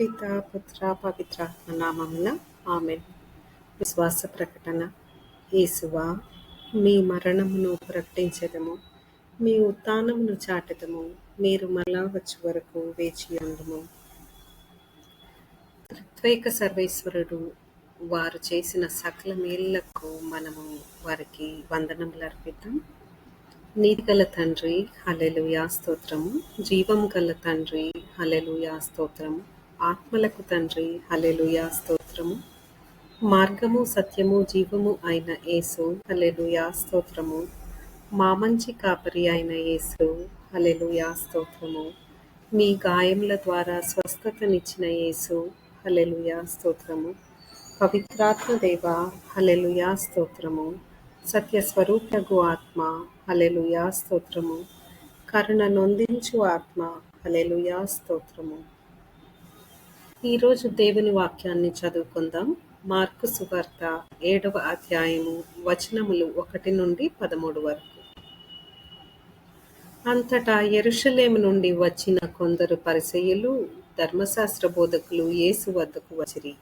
పిత పుత్ర పవిత్రాత్మ నామమున ఆమె విశ్వాస ప్రకటన. యేసువా మీ మరణమును ప్రకటించదము. మీ ఉత్నమును చాటదము. మీరు మళ్ళా వచ్చి వరకు వేచి ఉండము. త్రిత్వైక సర్వేశ్వరుడు వారు చేసిన సకల మేళ్ళకు మనము వారికి వందనములు అర్పిద్దాం నీతి గల తండ్రి హలెలుయా స్తోత్రము. జీవం గల తండ్రి హలెలుయా స్తోత్రము. ఆత్మలకు తండ్రి. హలెలుయా స్తోత్రము. మార్గము సత్యము జీవము అయిన యేసు. హలెలుయా స్తోత్రము. మా మంచి కాపరి అయిన యేసు. హలెలుయా స్తోత్రము. మీ గాయముల ద్వారా స్వస్థతనిచ్చిన యేసు. హలెలుయా స్తోత్రము. పవిత్రాత్మ దేవ. హలెలుయా స్తోత్రము. సత్య స్వరూపగు ఆత్మ. హలెలుయా స్తోత్రము. కరుణ నొందించు ఆత్మ. హలెలుయా స్తోత్రము. ఈరోజు దేవుని వాక్యాన్ని చదువుకుందాం. మార్కు సువార్త ఏడవ అధ్యాయము వచనములు ఒకటి నుండి పదమూడు వరకు. అంతటా ఎరుషలేము నుండి వచ్చిన కొందరు పరిచయులు ధర్మశాస్త్ర బోధకులు యేసు వద్దకు వచ్చిరి.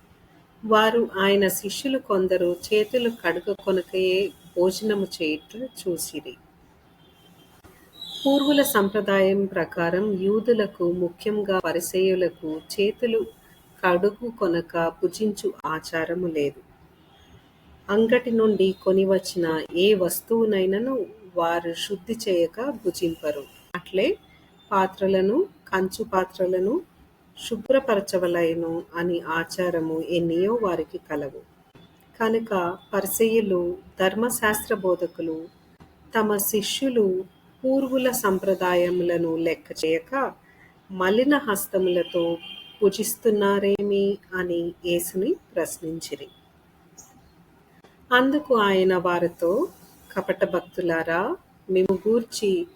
వారు ఆయన శిష్యులు కొందరు చేతులు కడుగ కొనకయే భోజనము చేయుట చూసిరి. పూర్వుల సంప్రదాయం ప్రకారం యూదులకు ముఖ్యంగా పరిసయులకు చేతులు కడుగు కొనక భుజించు ఆచారము లేదు. అంగటి నుండి కొనివచ్చిన ఏ వస్తువునైనను వారు శుద్ధి చేయక భుజింపరు. అట్లే పాత్రలను కంచు పాత్రలను శుభ్రపరచవలయను అని ఆచారము ఎన్నియో వారికి కలవు. కనుక పరిసయులు ధర్మశాస్త్ర బోధకులు తమ శిష్యులు పూర్వుల సంప్రదాయములను లెక్క చేయక మలిన హస్తములతో పూజిస్తున్నారేమి అని యేసుని ప్రశ్నించిరి. అందుకు ఆయన వారితో కపట భక్తులారా మేము గూర్చి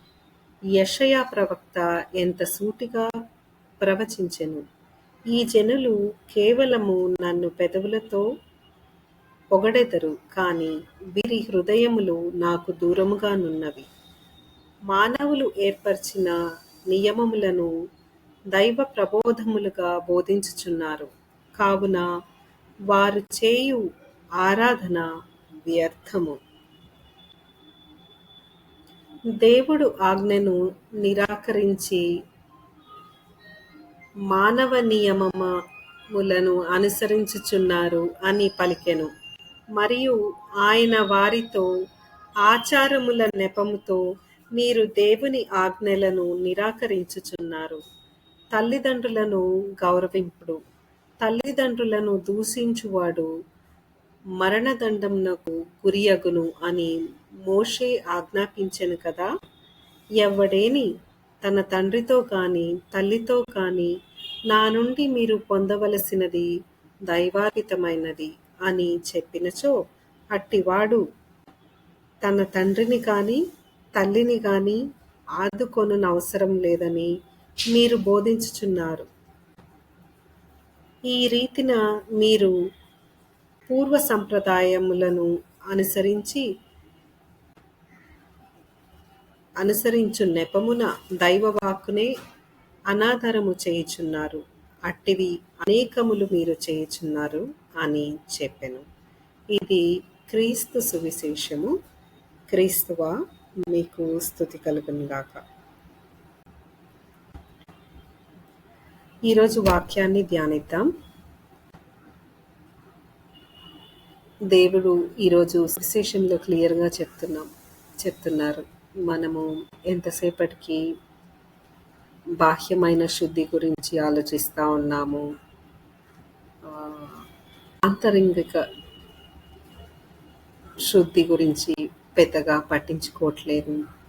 యషయా ప్రవక్త ఎంత సూటిగా ప్రవచించెను. ఈ జనులు కేవలము నన్ను పెదవులతో పొగడెదరు కానీ వీరి హృదయములు నాకు దూరముగానున్నవి. మానవులు ఏర్పరిచిన నియమములను దైవ ప్రబోధములుగా బోధించుచున్నారు. కావున వారు చేయు ఆరాధన వ్యర్థము. దేవుడు ఆజ్ఞను నిరాకరించి మానవ నియమములను అనుసరించుచున్నారు అని పలికెను. మరియు ఆయన వారితో ఆచారముల నెపముతో మీరు దేవుని ఆజ్ఞలను నిరాకరించుచున్నారు. తల్లిదండ్రులను గౌరవింపుడు. తల్లిదండ్రులను దూషించువాడు మరణదండమునకు గురియగును అని మోషే ఆజ్ఞాపించెను కదా. ఎవడేని? తన తండ్రితో కాని తల్లితో కాని నా నుండి మీరు పొందవలసినది దైవాతీతమైనది అని చెప్పినచో అట్టివాడు తన తండ్రిని కాని తల్లిని కాని ఆదుకొననవసరం లేదని మీరు బోధించుచున్నారు. ఈ రీతిన మీరు పూర్వ సంప్రదాయములను అనుసరించి అనుసరించు నెపమున దైవవాక్కునే అనాదరము చేయుచున్నారు. అట్టివి అనేకములు మీరు చేయుచున్నారు అని చెప్పెను. ఇది క్రీస్తు సువిశేషము. క్రీస్తువా మీకు స్థుతి కలుగునుగాక. ఈరోజు వాక్యాన్ని ధ్యానిద్దాం. దేవుడు ఈరోజు విశేషంలో క్లియర్గా చెప్తున్నాం చెప్తున్నారు. మనము ఎంతసేపటికి బాహ్యమైన శుద్ధి గురించి ఆలోచిస్తూ ఉన్నాము? అంతరింగిక శుద్ధి గురించి పెద్దగా పట్టించుకోవట్లేదు.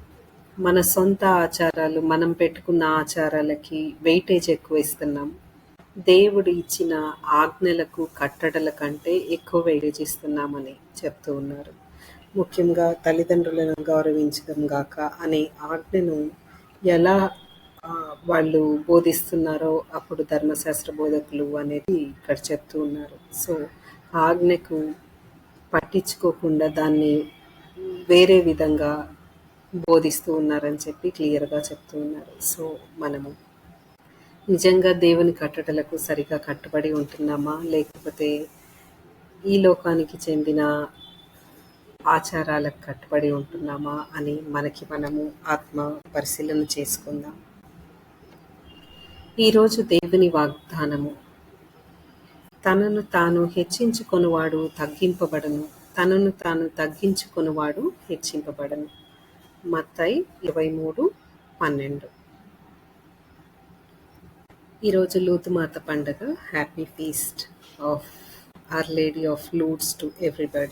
మన సొంత ఆచారాలు మనం పెట్టుకున్న ఆచారాలకి వెయిటేజ్ ఎక్కువ ఇస్తున్నాం. దేవుడు ఇచ్చిన ఆజ్ఞలకు కట్టడల కంటే ఎక్కువ వెయిటేజ్ ఇస్తున్నామని చెప్తూ ఉన్నారు. ముఖ్యంగా తల్లిదండ్రులను గౌరవించడం గాక అనే ఆజ్ఞను ఎలా వాళ్ళు బోధిస్తున్నారో అప్పుడు ధర్మశాస్త్ర బోధకులు అనేది ఇక్కడ చెప్తూ ఉన్నారు. సో ఆజ్ఞకు పట్టించుకోకుండా దాన్ని వేరే విధంగా బోధిస్తూ ఉన్నారని చెప్పి క్లియర్గా చెప్తూ ఉన్నారు. సో మనము నిజంగా దేవుని కట్టడలకు సరిగా కట్టుబడి ఉంటున్నామా? లేకపోతే ఈ లోకానికి చెందిన ఆచారాలకు కట్టుబడి ఉంటున్నామా? అని మనకి మనము ఆత్మ పరిశీలన చేసుకుందాం. ఈరోజు దేవుని వాగ్దానము. తనను తాను హెచ్చించుకొనివాడు తగ్గింపబడను. తనను తాను తగ్గించుకొనివాడు హెచ్చింపబడను. మత్తై ఇరవై మూడు పన్నెండు. ఈరోజు లూతుమాత పండగ. Happy feast of our lady of Lourdes to everybody